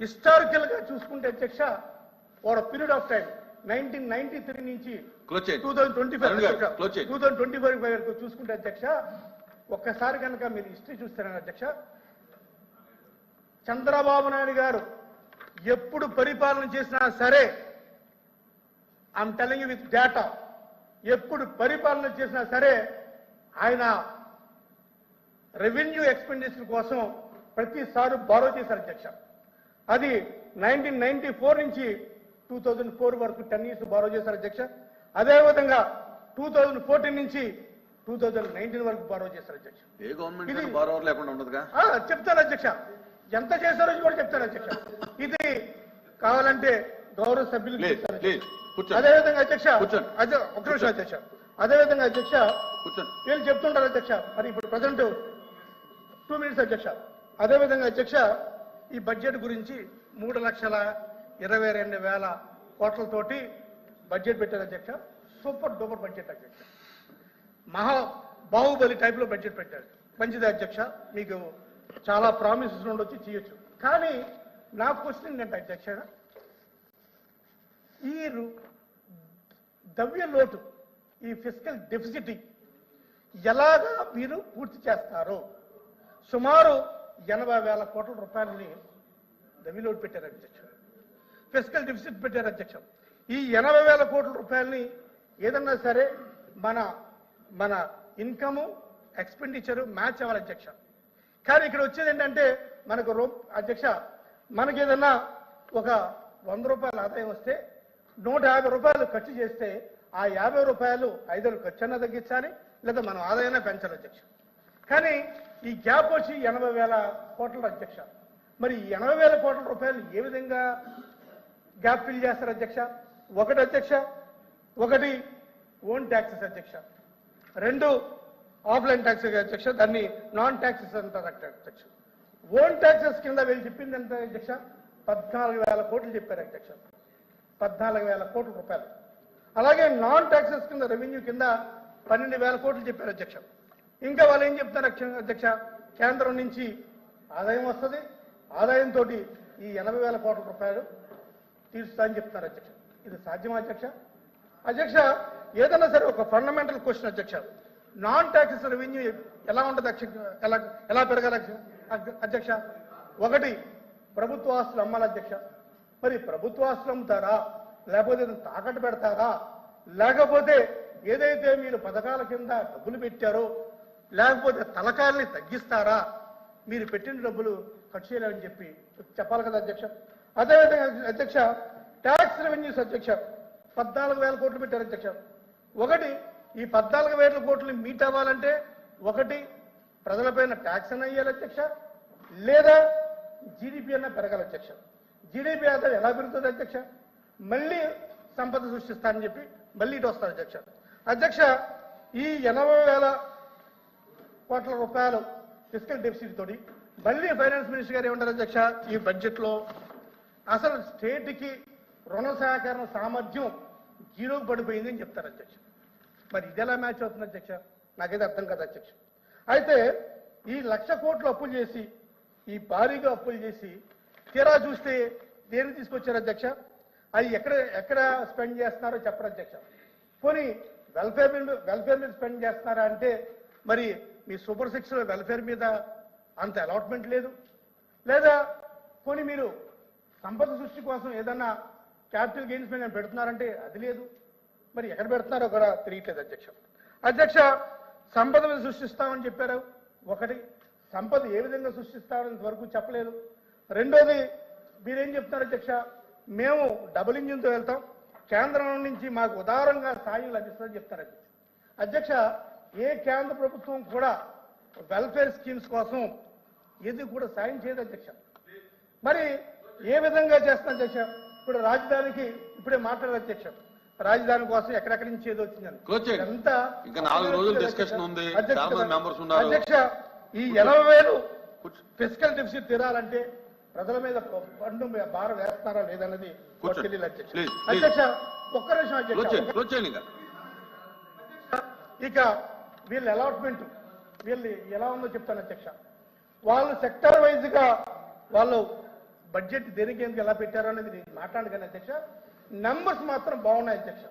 హిస్టారికల్గా చూసుకుంటే అధ్యక్ష over period of time nineteen ninety three నుంచి టూ థౌసండ్ ట్వంటీ చేయండి. టూ థౌసండ్ ట్వంటీ ఫైవ్ వరకు చూసుకుంటే అధ్యక్ష ఒక్కసారి కనుక మీరు హిస్టరీ చూస్తారని అధ్యక్ష? చంద్రబాబు నాయుడు గారు ఎప్పుడు పరిపాలన చేసినా సరే ఐఎమ్ టెలింగ్ విత్ డేటా ఎప్పుడు పరిపాలన చేసినా సరే ఆయన రెవెన్యూ ఎక్స్పెండిచర్ కోసం ప్రతిసారి బారో చేశారు అధ్యక్ష. అది నైన్టీన్ నైన్టీ ఫోర్ నుంచి టూ థౌజండ్ ఫోర్ వరకు టెన్ ఇయర్స్ బారో చేశారు అధ్యక్ష. అదేవిధంగా టూ థౌజండ్ ఫోర్టీన్ నుంచి టూ థౌజండ్ నైన్టీన్ వరకు బారో చేశారు అధ్యక్ష. ఏ గవర్నమెంట్ ఇది- బారోవర్ లేకుండా ఉండదుగా? ఆ, చెప్తాను అధ్యక్ష. ఎంత చేశారో కూడా చెప్తాను అధ్యక్ష. ఇది కావాలంటే గౌరవ సభ్యులు చెప్తారు అదేవిధంగా అధ్యక్ష ఒక నిమిషం అధ్యక్ష. అదేవిధంగా అధ్యక్ష వీళ్ళు చెప్తుంటారు అధ్యక్ష. మరి ఇప్పుడు ప్రజెంట్ టూ మినిట్స్ అధ్యక్ష. అదేవిధంగా అధ్యక్ష ఈ బడ్జెట్ గురించి మూడు లక్షల ఇరవై రెండు వేల కోట్లతోటి బడ్జెట్ పెట్టారు అధ్యక్ష. సూపర్ డూపర్ బడ్జెట్ అధ్యక్ష. మహా బాహుబలి టైప్లో బడ్జెట్ పెట్టారు. మంచిది అధ్యక్ష. మీకు చాలా ప్రామిసెస్ నుండి వచ్చి చేయొచ్చు. కానీ నా క్వశ్చన్ ఏంటంటే అధ్యక్ష ఈ ద్రవ్య లోటు ఈ ఫిజికల్ డెఫిసిట్ ఎలాగా మీరు పూర్తి చేస్తారు? సుమారు ఎనభై వేల కోట్ల రూపాయలని ద్రవ్య పెట్టారు అధ్యక్ష ఫిజికల్ డిఫిసిట్ పెట్టారు అధ్యక్ష ఈ ఎనభై వేల కోట్ల రూపాయలని ఏదన్నా సరే మన మన ఇన్కము ఎక్స్పెండిచరు మ్యాచ్ అవ్వాలి అధ్యక్ష. కానీ ఇక్కడ వచ్చేది ఏంటంటే మనకు రూ అధ్యక్ష మనకి ఏదన్నా ఒక వంద రూపాయల ఆదాయం వస్తే నూట యాభై రూపాయలు ఖర్చు చేస్తే ఆ యాభై రూపాయలు ఐదు ఖర్చు అన్నా తగ్గించాలి లేదా మనం ఆదాయాన్ని పెంచాలి అధ్యక్ష. కానీ ఈ గ్యాప్ వచ్చి ఎనభై వేల కోట్ల అధ్యక్ష. మరి ఎనభై వేల కోట్ల రూపాయలు ఏ విధంగా గ్యాప్ ఫిల్ చేస్తారు అధ్యక్ష? ఒకటి అధ్యక్ష ఒకటి ఓన్ ట్యాక్సెస్ అధ్యక్ష. రెండు ఆఫ్లైన్ ట్యాక్సెస్ అధ్యక్ష దాన్ని నాన్ ట్యాక్సెస్ అంటారు అధ్యక్ష. ఓన్ ట్యాక్సెస్ కింద వీళ్ళు చెప్పింది ఎంత అధ్యక్ష? పద్నాలుగు వేల కోట్లు చెప్పారు అధ్యక్ష. పద్నాలుగు వేల కోట్ల రూపాయలు. అలాగే నాన్ ట్యాక్సెస్ కింద రెవెన్యూ కింద పన్నెండు వేల కోట్లు చెప్పారు అధ్యక్ష. ఇంకా వాళ్ళు ఏం చెప్తారు అధ్యక్ష- కేంద్రం నుంచి ఆదాయం వస్తుంది. ఆదాయంతో ఈ ఎనభై వేల కోట్ల రూపాయలు తీరుస్తా అని అధ్యక్ష. ఇది సాధ్యమా అధ్యక్ష? అధ్యక్ష ఏదైనా సరే ఒక ఫండమెంటల్ క్వశ్చన్ అధ్యక్ష. నాన్ ట్యాక్సెస్ రెవెన్యూ ఎలా ఉంటుంది అధ్యక్ష ఎలా ఎలా పెరగాలి అధ్యక్ష? ఒకటి ప్రభుత్వ ఆస్తులు అమ్మాలి అధ్యక్ష. మరి ప్రభుత్వ ఆస్తులు అమ్ముతారా? లేకపోతే ఏదైనా తాకట్టు పెడతారా? లేకపోతే ఏదైతే మీరు పథకాల కింద డబ్బులు పెట్టారో లేకపోతే తలకాయల్ని తగ్గిస్తారా? మీరు పెట్టిన డబ్బులు ఖర్చు చేయాలని చెప్పి చెప్పాలి కదా అధ్యక్ష. అదేవిధంగా అధ్యక్ష ట్యాక్స్ రెవెన్యూస్ అధ్యక్ష పద్నాలుగు వేల కోట్లు పెట్టారు అధ్యక్ష. ఒకటి ఈ పద్నాలుగు వేల కోట్లు మీట్ అవ్వాలంటే ఒకటి ప్రజలపైన ట్యాక్స్ అన్న వేయాలి అధ్యక్ష. లేదా జీడిపి అన్న పెరగాలి అధ్యక్ష. జీడిపి ఆదాయం ఎలా పెరుగుతుంది అధ్యక్ష? మళ్ళీ సంపద సృష్టిస్తానని చెప్పి మళ్ళీ ఇటు వస్తారు అధ్యక్ష. అధ్యక్ష ఈ ఎనభై వేల కోట్ల రూపాయలు ఫిజికల్ డెఫిసిట్ తోటి. మళ్ళీ ఫైనాన్స్ మినిస్టర్ గారు ఏమంటారు అధ్యక్ష? ఈ బడ్జెట్లో అసలు స్టేట్కి రుణ సహకరణ సామర్థ్యం జీరో పడిపోయింది అని చెప్తారు అధ్యక్ష. మరి ఇది ఎలా మ్యాచ్ అవుతుంది అధ్యక్ష? నాకైతే అర్థం కాదు అధ్యక్ష. అయితే ఈ లక్ష కోట్లు అప్పులు చేసి ఈ భారీగా అప్పులు చేసి తీరా చూస్తే దేన్ని తీసుకొచ్చారు అధ్యక్ష? అది ఎక్కడ ఎక్కడ స్పెండ్ చేస్తున్నారో చెప్పరు అధ్యక్ష. పోనీ వెల్ఫేర్ మీద వెల్ఫేర్ మీద స్పెండ్ చేస్తున్నారా అంటే మరి మీ సూపర్ సిక్స్ వెల్ఫేర్ మీద అంత అలాట్మెంట్ లేదు. లేదా కొన్ని మీరు సంపద సృష్టి కోసం ఏదన్నా క్యాపిటల్ గెయిన్స్ మీద పెడుతున్నారంటే అది లేదు. మరి ఎక్కడ పెడుతున్నారో కూడా తెలియట్లేదు అధ్యక్ష. అధ్యక్ష సంపద మీద సృష్టిస్తామని చెప్పారు. ఒకటి సంపద ఏ విధంగా సృష్టిస్తామని ఇంతవరకు చెప్పలేదు. రెండోది మీరేం చెప్తున్నారు అధ్యక్ష? మేము డబుల్ ఇంజిన్తో వెళ్తాం. కేంద్రం నుంచి మాకు ఉదారంగా సాయం లభిస్తుందని చెప్తారు అధ్యక్ష. అధ్యక్ష ఏ కేంద్ర ప్రభుత్వం కూడా వెల్ఫేర్ స్కీమ్స్ కోసం ఏది కూడా సాయం చేయదు అధ్యక్ష. మరి ఏ విధంగా చేస్తున్నా అధ్యక్ష? ఇప్పుడు రాజధానికి ఇప్పుడే మాట్లాడారు అధ్యక్ష. రాజధాని కోసం ఎక్కడెక్కడి నుంచి ఏదో వచ్చిందని. ఇంకా నాలుగు రోజులు ఉంది. అధ్యక్ష, ఈ ఎనభై వేలు. ఫిజికల్ డెఫిసిట్ తీరాలంటే ప్రజల మీద మీద భారం వేస్తారా లేదన్నది అధ్యక్ష. ఒక్క నిమిషం అధ్యక్ష. ఇక వీళ్ళ అలాట్మెంట్ వీళ్ళు ఎలా ఉందో చెప్తాను అధ్యక్ష. వాళ్ళు సెక్టర్ వైజ్గా వాళ్ళు బడ్జెట్ దేనికి ఎందుకు ఎలా పెట్టారో అనేది నేను అధ్యక్ష. నెంబర్స్ మాత్రం బాగున్నాయి అధ్యక్ష.